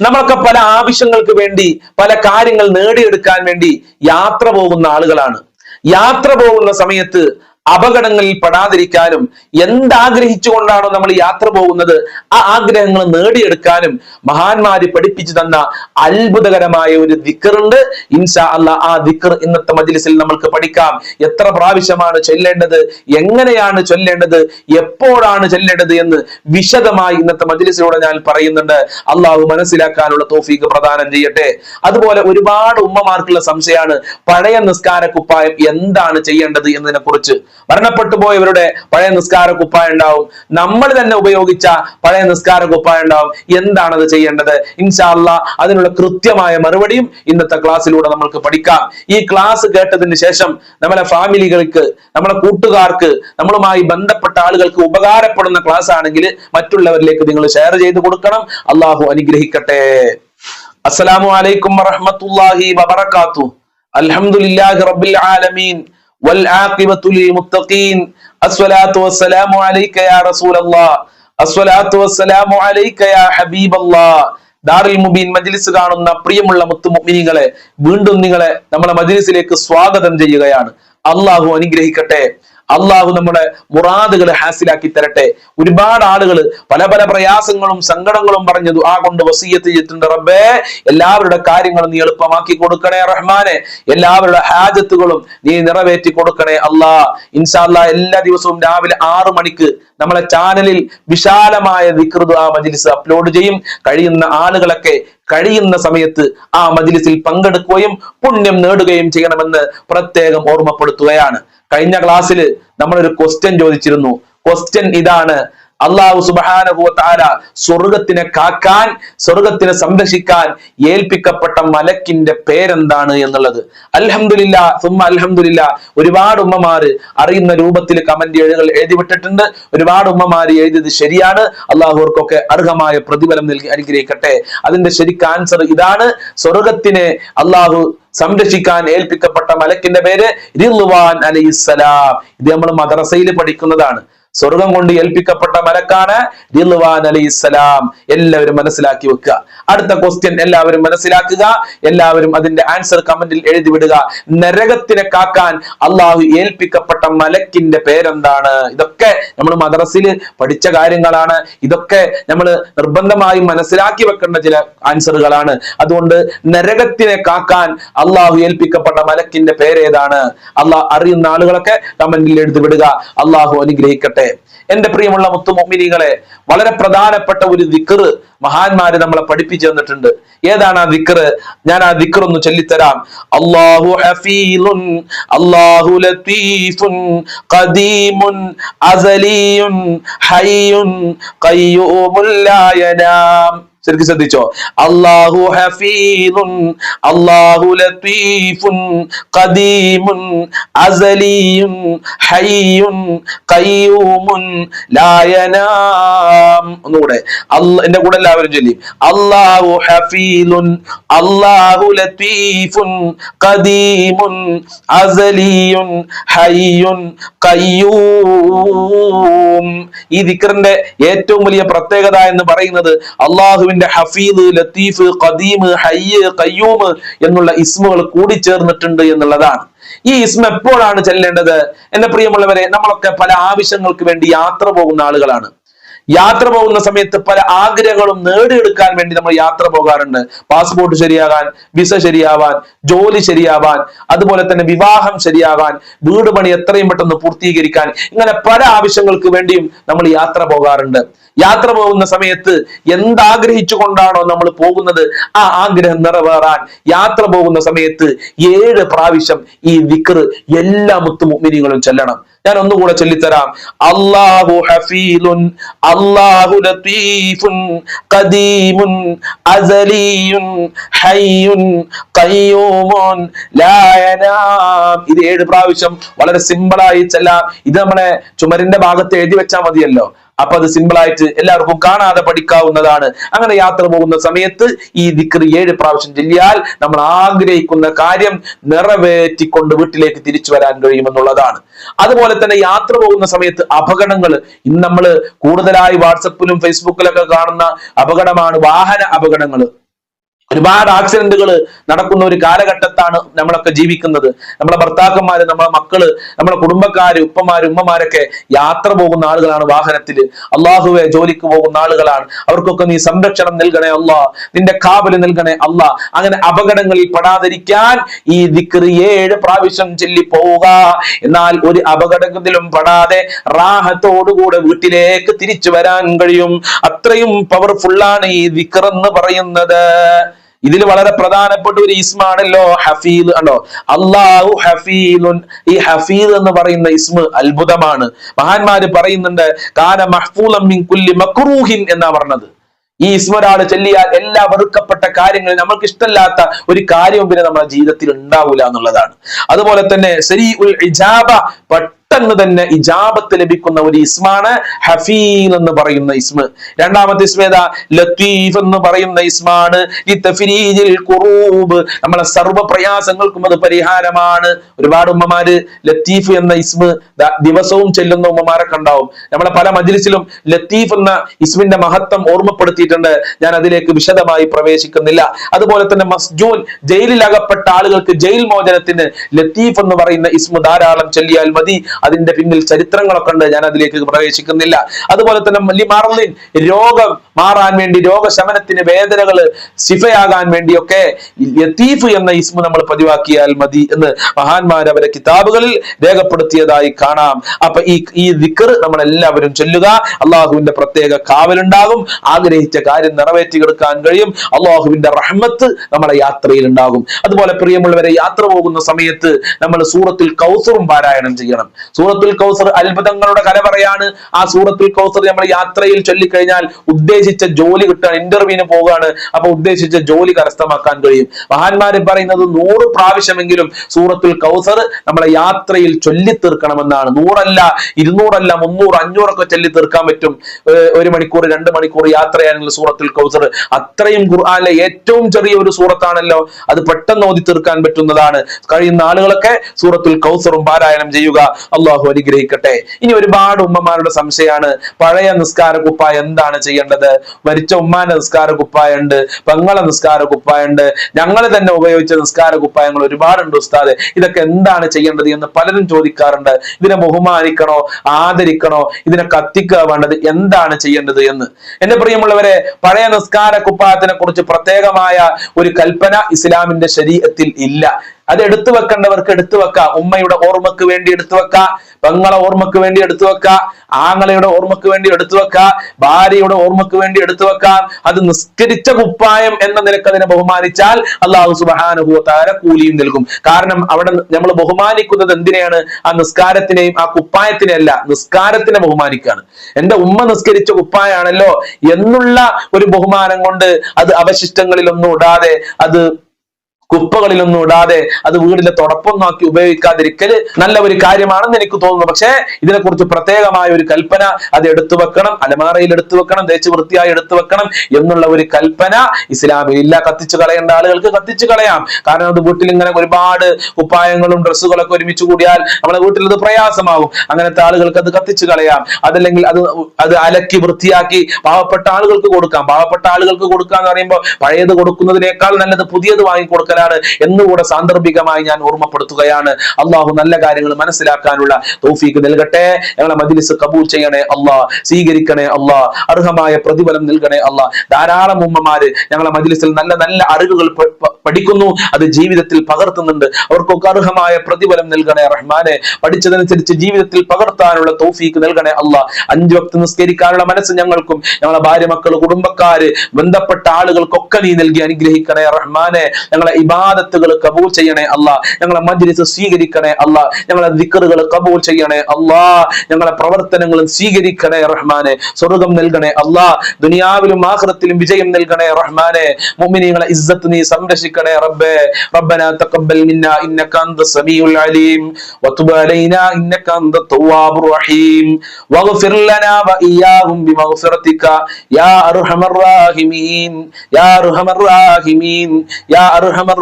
നമ്മളൊക്കെ പല ആവശ്യങ്ങൾക്ക് വേണ്ടി പല കാര്യങ്ങൾ നേടിയെടുക്കാൻ വേണ്ടി യാത്ര പോകുന്ന ആളുകളാണ്. യാത്ര പോകുന്ന സമയത്ത് അപകടങ്ങളിൽ പെടാതിരിക്കാനും എന്താഗ്രഹിച്ചുകൊണ്ടാണോ നമ്മൾ യാത്ര പോകുന്നത് ആ ആഗ്രഹങ്ങൾ നേടിയെടുക്കാനും മഹാന്മാര് പഠിപ്പിച്ചു തന്ന അത്ഭുതകരമായ ഒരു ദിക്കറുണ്ട്. ഇൻഷാ അല്ല ആ ദിക്കർ ഇന്നത്തെ മജ്ലിസിൽ നമ്മൾക്ക് പഠിക്കാം. എത്ര പ്രാവശ്യമാണ് ചൊല്ലേണ്ടത് എങ്ങനെയാണ് ചൊല്ലേണ്ടത് എപ്പോഴാണ് ചൊല്ലേണ്ടത് എന്ന് വിശദമായി ഇന്നത്തെ മജ്ലിസിലൂടെ ഞാൻ പറയുന്നുണ്ട്. അള്ളാഹു മനസ്സിലാക്കാനുള്ള തോഫീക്ക് പ്രദാനം ചെയ്യട്ടെ. അതുപോലെ ഒരുപാട് ഉമ്മമാർക്കുള്ള സംശയമാണ് പഴയ നിസ്കാര കുപ്പായം എന്താണ് ചെയ്യേണ്ടത് എന്നതിനെ കുറിച്ച് മരണപ്പെട്ടു പോയവരുടെ പഴയ നിസ്കാര കുപ്പായ ഉണ്ടാവും നമ്മൾ തന്നെ ഉപയോഗിച്ച പഴയ നിസ്കാര കുപ്പായ ഉണ്ടാവും എന്താണ് അത് ചെയ്യേണ്ടത്? ഇൻഷാല്ല അതിനുള്ള കൃത്യമായ മറുപടിയും ഇന്നത്തെ ക്ലാസ്സിലൂടെ നമ്മൾക്ക് പഠിക്കാം. ഈ ക്ലാസ് കേട്ടതിന് ശേഷം നമ്മളെ ഫാമിലികൾക്ക് നമ്മളെ കൂട്ടുകാർക്ക് നമ്മളുമായി ബന്ധപ്പെട്ട ആളുകൾക്ക് ഉപകാരപ്പെടുന്ന ക്ലാസ് ആണെങ്കിൽ മറ്റുള്ളവരിലേക്ക് നിങ്ങൾ ഷെയർ ചെയ്ത് കൊടുക്കണം. അള്ളാഹു അനുഗ്രഹിക്കട്ടെ. അസ്സലാമു അലൈക്കും വറഹ്മത്തുള്ളാഹി വബറകാതുഹു. അൽഹംദുലില്ലാഹി റബ്ബിൽ ആലമീൻ. والعاقبة للمتقين الصلاة والسلام عليك يا رسول الله الصلاة والسلام عليك يا حبيب الله ദാറുൽ മുബീൻ മജ്ലിസ് കാണുന്ന പ്രിയമുള്ള മുത്തു മുഅ്മിനീങ്ങളെ വീണ്ടും നിങ്ങളെ നമ്മളെ മജ്ലിസിലേക്ക് സ്വാഗതം ചെയ്യുകയാണ് അള്ളാഹു അനുഗ്രഹിക്കട്ടെ അള്ളാഹു നമ്മുടെ മുറാദുകൾ ഹാസിലാക്കി തരട്ടെ. ഒരുപാട് ആളുകൾ പല പല പ്രയാസങ്ങളും സങ്കടങ്ങളും പറഞ്ഞു ആ കൊണ്ട് വസീയത്ത് ചെയ്തിട്ടുണ്ട്. റബ്ബേ എല്ലാവരുടെ കാര്യങ്ങളും നീ എളുപ്പമാക്കി കൊടുക്കണേ റഹ്മാനെ. എല്ലാവരുടെ ഹാജത്തുകളും നീ നിറവേറ്റി കൊടുക്കണേ അള്ളാ. ഇൻഷാല്ല എല്ലാ ദിവസവും രാവിലെ ആറു മണിക്ക് നമ്മളെ ചാനലിൽ വിശാലമായ വികൃത ആ മജിലിസ് അപ്ലോഡ് ചെയ്യും. കഴിയുന്ന ആളുകളൊക്കെ കഴിയുന്ന സമയത്ത് ആ മജിലിസിൽ പങ്കെടുക്കുകയും പുണ്യം നേടുകയും ചെയ്യണമെന്ന് പ്രത്യേകം ഓർമ്മപ്പെടുത്തുകയാണ്. കഴിഞ്ഞ ക്ലാസ്സിൽ നമ്മളൊരു ക്വസ്റ്റ്യൻ ചോദിച്ചിരുന്നു. ക്വസ്റ്റ്യൻ ഇതാണ് അള്ളാഹു സുബാനുഭവത്താര സ്വർഗത്തിനെ കാക്കാൻ സ്വർഗത്തിനെ സംരക്ഷിക്കാൻ ഏൽപ്പിക്കപ്പെട്ട മലക്കിന്റെ പേരെന്താണ് എന്നുള്ളത്? അലഹമില്ല സുമ അലഹമില്ല ഒരുപാട് ഉമ്മമാര് അറിയുന്ന രൂപത്തിൽ കമന്റ് എഴുകൾ എഴുതി വിട്ടിട്ടുണ്ട്. ഒരുപാട് ഉമ്മമാര് എഴുതിയത് ശരിയാണ്. അള്ളാഹുർക്കൊക്കെ അർഹമായ പ്രതിഫലം നൽകി അനുഗ്രഹിക്കട്ടെ. അതിന്റെ ശരിക്ക് ആൻസർ ഇതാണ്. സ്വർഗത്തിനെ അള്ളാഹു സംരക്ഷിക്കാൻ ഏൽപ്പിക്കപ്പെട്ട മലക്കിന്റെ പേര് റിൽവാൻ അലൈഹിസ്സലാം. ഇത് നമ്മൾ മദ്രസയിൽ പഠിക്കുന്നതാണ്. സ്വർഗം കൊണ്ട് ഏൽപ്പിക്കപ്പെട്ട മലക്കാണ് ദിൽവാൻ അലി ഇസ്ലാം എല്ലാവരും മനസ്സിലാക്കി വെക്കുക. അടുത്ത ക്വസ്റ്റ്യൻ എല്ലാവരും മനസ്സിലാക്കുക. എല്ലാവരും അതിന്റെ ആൻസർ കമന്റിൽ എഴുതി വിടുക. നരകത്തിനെ കാക്കാൻ അള്ളാഹു ഏൽപ്പിക്കപ്പെട്ട മലക്കിന്റെ പേരെന്താണ്? ഇതൊക്കെ നമ്മൾ മദ്രസിൽ പഠിച്ച കാര്യങ്ങളാണ്. ഇതൊക്കെ നമ്മൾ നിർബന്ധമായും മനസ്സിലാക്കി വെക്കേണ്ട ചില ആൻസറുകളാണ് അതുകൊണ്ട് നരകത്തിനെ കാക്കാൻ അള്ളാഹു ഏൽപ്പിക്കപ്പെട്ട മലക്കിന്റെ പേരേതാണ് അള്ളാഹ് അറിയുന്ന ആളുകളൊക്കെ കമന്റിൽ എഴുതി വിടുക. അള്ളാഹു അനുഗ്രഹിക്കട്ടെ. എന്റെ പ്രിയമുള്ള മുത്തുമൊമിനികളെ വളരെ പ്രധാനപ്പെട്ട ഒരു ദിക്കറ് മഹാന്മാര് നമ്മളെ പഠിപ്പിച്ചു തന്നിട്ടുണ്ട്. ഏതാണ് ആ ദിക്കറ് ഞാൻ ആ ദിക്കർ ഒന്ന് ചൊല്ലിത്തരാം. അള്ളാഹു ഹഫീലുൻ അള്ളാഹു ലത്തീഫുൻ ഖദീമുൻ അസലിയുൻ ഹയ്യുൻ യനാം ശരിക്കും ശ്രദ്ധിച്ചോ? അള്ളാഹു ഹഫീദുൻ അള്ളാഹു ലത്തീഫുൻ ഖദീമുൻ അസലിയുൻ ഹയ്യുൻ ഖയ്യൂമുൻ ലാ യനാം. ഒന്നുകൂടെ. എന്റെ കൂടെ എല്ലാവരും ചൊല്ലി. അള്ളാഹു ഹഫീദുൻ അള്ളാഹു ലത്തീഫുൻ ഖദീമുൻ അസലിയുൻ ഹയ്യുൻ ഖയ്യൂം. ഈ ദിക്റിന്റെ ഏറ്റവും വലിയ പ്രത്യേകത എന്ന് പറയുന്നത് അള്ളാഹുവിന്റെ ഹഫീദ് ലത്തീഫ് ഖദീം ഹയ്യ് കയ്യൂമ് എന്നുള്ള ഇസ്മുകൾ കൂടി ചേർന്നിട്ടുണ്ട് എന്നുള്ളതാണ്. ഈ ഇസ്മ എപ്പോഴാണ് ചെല്ലേണ്ടത്? എന്റെ പ്രിയമുള്ളവരെ നമ്മളൊക്കെ പല ആവശ്യങ്ങൾക്ക് വേണ്ടി യാത്ര പോകുന്ന ആളുകളാണ്. യാത്ര പോകുന്ന സമയത്ത് പല ആഗ്രഹങ്ങളും നേടിയെടുക്കാൻ വേണ്ടി നമ്മൾ യാത്ര പോകാറുണ്ട്. പാസ്പോർട്ട് ശരിയാകാൻ വിസ ശരിയാവാൻ ജോലി ശരിയാവാൻ അതുപോലെ തന്നെ വിവാഹം ശരിയാവാൻ വീട് പണി എത്രയും പെട്ടെന്ന് പൂർത്തീകരിക്കാൻ ഇങ്ങനെ പല ആവശ്യങ്ങൾക്ക് വേണ്ടിയും നമ്മൾ യാത്ര പോകാറുണ്ട്. യാത്ര പോകുന്ന സമയത്ത് എന്താഗ്രഹിച്ചു കൊണ്ടാണോ നമ്മൾ പോകുന്നത്? ആ ആഗ്രഹം നിറവേറാൻ യാത്ര പോകുന്ന സമയത്ത് ഏഴ് പ്രാവശ്യം ഈ വിക്ർ എല്ലാ മുത്തുമുമിനികളും ചെല്ലണം. ഞാൻ ഒന്നുകൂടെ ചൊല്ലിത്തരാം. അള്ളാഹു ഹഫീലുൻ അള്ളാഹു ലത്തീഫുൻ ഖദീമുൻ അസലിയുൻ ഹയ്യുൻ ഖയ്യൂമുൻ ലാ യനാം. ഇത് ഏഴ് പ്രാവശ്യം വളരെ സിമ്പിളായി ചെല്ലാം. ഇത് നമ്മളെ ചുമരിന്റെ ഭാഗത്ത് എഴുതി വെച്ചാൽ മതിയല്ലോ. അപ്പൊ അത് സിമ്പിൾ ആയിട്ട് എല്ലാവർക്കും കാണാതെ പഠിക്കാവുന്നതാണ്. അങ്ങനെ യാത്ര പോകുന്ന സമയത്ത് ഈ ദിക്രി ഏഴ് പ്രാവശ്യം ചൊല്ലിയാൽ നമ്മൾ ആഗ്രഹിക്കുന്ന കാര്യം നിറവേറ്റിക്കൊണ്ട് വീട്ടിലേക്ക് തിരിച്ചു വരാൻ കഴിയുമെന്നുള്ളതാണ്. അതുപോലെ തന്നെ യാത്ര പോകുന്ന സമയത്ത് അപകടങ്ങൾ ഇന്ന് നമ്മൾ കൂടുതലായി വാട്സപ്പിലും ഫേസ്ബുക്കിലൊക്കെ കാണുന്ന അപകടമാണ് വാഹന അപകടങ്ങൾ ഒരുപാട് ആക്സിഡന്റുകൾ നടക്കുന്ന ഒരു കാലഘട്ടത്താണ് നമ്മളൊക്കെ ജീവിക്കുന്നത്. നമ്മളെ ഭർത്താക്കന്മാര് നമ്മളെ മക്കൾ നമ്മളെ കുടുംബക്കാര് ഉപ്പമാര് ഉമ്മമാരൊക്കെ യാത്ര പോകുന്ന ആളുകളാണ് വാഹനത്തിൽ അള്ളാഹുവെ ജോലിക്ക് പോകുന്ന ആളുകളാണ്. അവർക്കൊക്കെ നീ സംരക്ഷണം നൽകണേ അള്ളാ. നിന്റെ കാവൽ നൽകണേ അള്ളാ. അങ്ങനെ അപകടങ്ങളിൽ പെടാതിരിക്കാൻ ഈ ദിക്ർ ഏഴ് പ്രാവശ്യം ചൊല്ലി പോവുക എന്നാൽ ഒരു അപകടത്തിലും പെടാതെ റാഹത്തോടുകൂടെ വീട്ടിലേക്ക് തിരിച്ചു വരാൻ കഴിയും. അത്രയും പവർഫുള്ളാണ് ഈ ദിക്ർ എന്ന് പറയുന്നത്. ഇതിൽ വളരെ പ്രധാനപ്പെട്ട ഒരു ഇസ്മാണല്ലോ ഹഫീദ് ആണോ അള്ളാഹു ഹഫീലുൻ ഈ ഹഫീദ് എന്ന് പറയുന്ന ഇസ്മ അത്ഭുതമാണ്. മഹാന്മാര് പറയുന്നുണ്ട് കാന മഹ്ഫൂലം കുല്ലി മക്രൂഹിൻ എന്നാ പറഞ്ഞത്. ഈ ഇസ്മ ഒരാൾ ചൊല്ലിയാൽ എല്ലാ വെറുക്കപ്പെട്ട കാര്യങ്ങളും നമ്മൾക്ക് ഇഷ്ടമല്ലാത്ത ഒരു കാര്യവും പിന്നെ നമ്മുടെ ജീവിതത്തിൽ ഉണ്ടാവില്ല എന്നുള്ളതാണ്. അതുപോലെ തന്നെ ശരി ഉൽ ഇജാബ പെട്ടെന്ന് തന്നെ ഇജാബത്ത് ലഭിക്കുന്ന ഒരു ഇസ്മാണ് ഹഫീൽ എന്ന് പറയുന്ന ഇസ്മ. രണ്ടാമത്തെ ഇസ്മ ഏതാ? ലത്തീഫ് എന്ന് പറയുന്ന ഇസ്മാണ്. നമ്മളെ സർവ പ്രയാസങ്ങൾക്കും അത് പരിഹാരമാണ്. ഒരുപാട് ഉമ്മമാര് ലത്തീഫ് എന്ന ഇസ്മ ദിവസവും ചെല്ലുന്ന ഉമ്മമാരെ ഉണ്ടാവും നമ്മളെ പല മജിലിസിലും ലത്തീഫ് എന്ന ഇസ്മിന്റെ മഹത്വം ഓർമ്മപ്പെടുത്തിയിട്ടുണ്ട്. ഞാൻ അതിലേക്ക് വിശദമായി പ്രവേശിക്കുന്നില്ല. അതുപോലെ തന്നെ മസ്ജൂൻ ജയിലിൽ അകപ്പെട്ട ആളുകൾക്ക് ജയിൽ മോചനത്തിന് ലത്തീഫ് എന്ന് പറയുന്ന ഇസ്മു ധാരാളം ചൊല്ലിയാൽ മതി. അതിന്റെ പിന്നിൽ ചരിത്രങ്ങളൊക്കെ ഉണ്ട്. ഞാൻ അതിലേക്ക് പ്രവേശിക്കുന്നില്ല. അതുപോലെ തന്നെ ലിമാർലിൻ രോഗം മാറാൻ വേണ്ടി രോഗശമനത്തിന് വേദനകൾ സിഫയാകാൻ വേണ്ടിയൊക്കെ ലത്തീഫ് എന്ന ഇസ്മു നമ്മൾ പതിവാക്കിയാൽ മതി എന്ന് മഹാന്മാർ അവരെ കിതാബുകളിൽ രേഖപ്പെടുത്തിയതായി കാണാം. അപ്പൊ ഈ ഈ ദിക്കർ നമ്മളെല്ലാവരും ചൊല്ലുക. അള്ളാഹുവിന്റെ പ്രത്യേക കാവലുണ്ടാകും. ആഗ്രഹിച്ച കാര്യം നിറവേറ്റി കൊടുക്കാൻ കഴിയും. അള്ളാഹുവിന്റെ റഹ്മത്ത് നമ്മളെ യാത്രയിൽ ഉണ്ടാകും. അതുപോലെ പ്രിയമുള്ളവരെ യാത്ര പോകുന്ന സമയത്ത് നമ്മൾ സൂറത്തിൽ കൗസറും പാരായണം ചെയ്യണം. സൂറത്തുൽ കൗസർ അത്ഭുതങ്ങളുടെ കല പറയാണ്. ആ സൂറത്തുൽ കൗസർ നമ്മൾ യാത്രയിൽ ചൊല്ലിക്കഴിഞ്ഞാൽ ഉദ്ദേശിച്ച ജോലി കിട്ടാൻ ഇന്റർവ്യൂവിന് പോവുകയാണ്. അപ്പൊ ഉദ്ദേശിച്ച ജോലി കരസ്ഥമാക്കാൻ കഴിയും. മഹാന്മാര് പറയുന്നത് നൂറ് പ്രാവശ്യമെങ്കിലും സൂറത്തുൽ കൗസർ നമ്മളെ യാത്രയിൽ ചൊല്ലി തീർക്കണമെന്നാണ് നൂറല്ല ഇരുന്നൂറല്ല മുന്നൂറ് അഞ്ഞൂറൊക്കെ ചൊല്ലി തീർക്കാൻ പറ്റും ഒരു മണിക്കൂർ രണ്ട് മണിക്കൂർ യാത്രയാണെങ്കിൽ സൂറത്തുൽ കൗസർ അത്രയും ഖുർആാനിലെ ഏറ്റവും ചെറിയ ഒരു സൂറത്താണല്ലോ. അത് പെട്ടെന്ന് ഓതി തീർക്കാൻ പറ്റുന്നതാണ്. കഴിയുന്ന ആളുകളൊക്കെ സൂറത്തുൽ കൗസറും പാരായണം ചെയ്യുക. അള്ളാഹു അനുഗ്രഹിക്കട്ടെ. ഇനി ഒരുപാട് ഉമ്മമാരുടെ സംശയമാണ്. പഴയ നിസ്കാര കുപ്പായ എന്താണ് ചെയ്യേണ്ടത്? മരിച്ച ഉമ്മാന്റെ നിസ്കാര കുപ്പായ ഉണ്ട് പെങ്ങളെ നിസ്കാര കുപ്പായ ഉണ്ട് ഞങ്ങൾ തന്നെ ഉപയോഗിച്ച നിസ്കാര കുപ്പായങ്ങൾ ഒരുപാടുണ്ട് ഉസ്താദ്. ഇതൊക്കെ എന്താണ് ചെയ്യേണ്ടത് എന്ന് പലരും ചോദിക്കാറുണ്ട്. ഇതിനെ ബഹുമാനിക്കണോ? ആദരിക്കണോ? ഇതിനെ കത്തിക്കുക വേണ്ടത് എന്താണ് ചെയ്യേണ്ടത് എന്ന്. എന്റെ പ്രിയമുള്ളവരെ പഴയ നിസ്കാര കുപ്പായത്തിനെ കുറിച്ച് പ്രത്യേകമായ ഒരു കൽപ്പന ഇസ്ലാമിന്റെ ശരീരത്തിൽ ഇല്ല. അത് എടുത്തു വെക്കേണ്ടവർക്ക് എടുത്തു വെക്കാം. ഉമ്മയുടെ ഓർമ്മക്ക് വേണ്ടി എടുത്തു വെക്കാം. പെങ്ങളെ ഓർമ്മക്ക് വേണ്ടി എടുത്തു വെക്കാം. ആങ്ങളയുടെ ഓർമ്മക്ക് വേണ്ടി എടുത്തു വെക്കാം. ഭാര്യയുടെ ഓർമ്മക്ക് വേണ്ടി എടുത്തു വെക്കാം. അത് നിസ്കരിച്ച കുപ്പായം എന്ന നിലയ്ക്ക് അതിനെ ബഹുമാനിച്ചാൽ അള്ളാഹു സുബാനുഭൂത്താര കൂലിയും നൽകും. കാരണം അവിടെ നമ്മൾ ബഹുമാനിക്കുന്നത് എന്തിനെയാണ്? ആ നിസ്കാരത്തിനെയും ആ കുപ്പായത്തിനെ അല്ല നിസ്കാരത്തിനെ ബഹുമാനിക്കുകയാണ്. എന്റെ ഉമ്മ നിസ്കരിച്ച കുപ്പായാണല്ലോ എന്നുള്ള ഒരു ബഹുമാനം കൊണ്ട് അത് അവശിഷ്ടങ്ങളിലൊന്നും ഇടാതെ അത് കുപ്പകളിലൊന്നും ഇടാതെ അത് വീടിന്റെ തുടപ്പൊന്നാക്കി ഉപയോഗിക്കാതിരിക്കൽ നല്ല ഒരു കാര്യമാണെന്ന് എനിക്ക് തോന്നുന്നു. പക്ഷേ ഇതിനെക്കുറിച്ച് പ്രത്യേകമായ ഒരു കൽപ്പന അത് എടുത്തു വെക്കണം അലമാറയിൽ എടുത്തു വെക്കണം തേച്ച് വൃത്തിയായി എടുത്തു വെക്കണം എന്നുള്ള ഒരു കൽപ്പന ഇസ്ലാമിൽ ഇല്ല. കത്തിച്ചു കളയേണ്ട ആളുകൾക്ക് കത്തിച്ചു കളയാം. കാരണം അത് വീട്ടിൽ ഇങ്ങനെ ഒരുപാട് ഉപായങ്ങളും ഡ്രസ്സുകളൊക്കെ ഒരുമിച്ച് കൂടിയാൽ നമ്മുടെ വീട്ടിൽ അത് പ്രയാസമാവും. അങ്ങനത്തെ ആളുകൾക്ക് അത് കത്തിച്ചു കളയാം. അതല്ലെങ്കിൽ അത് അത് അലക്കി വൃത്തിയാക്കി പാവപ്പെട്ട ആളുകൾക്ക് കൊടുക്കാം. പാവപ്പെട്ട ആളുകൾക്ക് കൊടുക്കാന്ന് പറയുമ്പോൾ പഴയത് കൊടുക്കുന്നതിനേക്കാൾ നല്ലത് പുതിയത് വാങ്ങി കൊടുക്കലാണ് എന്നുകൂടെ സാന്ദർഭികമായി ഞാൻ ഓർമ്മപ്പെടുത്തുകയാണ്. അള്ളാഹു നല്ല കാര്യങ്ങൾ മനസ്സിലാക്കാനുള്ള തൗഫീക്ക് നൽകട്ടെ. ഞങ്ങളെ മജ്ലിസ് കബൂൽ ചെയ്യണേ അള്ളാ സ്വീകരിക്കണേ അള്ളാ അർഹമായ പ്രതിഫലം നൽകണേ അള്ളാ. ധാരാളം ഉമ്മമാര് ഞങ്ങളെ മജ്ലിസിൽ നല്ല നല്ല അറിവുകൾ പഠിക്കുന്നു. അത് ജീവിതത്തിൽ പകർത്തുന്നുണ്ട്. അവർക്കൊക്കെ അർഹമായ പ്രതിഫലം നൽകണേ റഹ്മാനെ. പഠിച്ചതനുസരിച്ച് ജീവിതത്തിൽ പകർത്താനുള്ള തൗഫീക്ക് നൽകണേ അല്ല അഞ്ചു വക്ത് നിസ്കരിക്കാനുള്ള മനസ്സ് ഞങ്ങൾക്കും ഞങ്ങളെ ഭാര്യ മക്കൾ കുടുംബക്കാര് ബന്ധപ്പെട്ട ആളുകൾക്കൊക്കെ നീ നൽകി അനുഗ്രഹിക്കണേ റഹ്മാനെ. ഞങ്ങളെ ഇബാദത്തുകൾ കബൂൽ ചെയ്യണേ അല്ല. ഞങ്ങളെ മജ്ലിസ് സ്വീകരിക്കണേ അല്ല. ഞങ്ങളെ ദിക്കറുകൾ കബൂൽ ചെയ്യണേ അല്ല. ഞങ്ങളെ പ്രവർത്തനങ്ങളും സ്വീകരിക്കണേ റഹ്മാനെ. സ്വർഗം നൽകണേ അല്ല. ദുനിയാവിലും ആഹ്റത്തിലും വിജയം നൽകണേ റഹ്മാനെ. മുഅ്മിനീങ്ങളെ ഇസ്സത്ത് നീ സംരക്ഷിക്കണേ റബ്ബേ. റബ്ബനാ തഖബ്ബൽ മിന്നാ. ഇന്നക അന്ത സമീഉൽ അലീം. വതുബ് അലൈനാ. ഇന്നക അന്ത തവ്വാബുർ റഹീം. വഗ്ഫിർ ലനാ വഇയ്യാഹും ബിമഗ്ഫിറതിക യാ അർഹമർ റാഹിമീൻ. യാ അർഹമർ റാഹിമീൻ. യാ അർഹമർ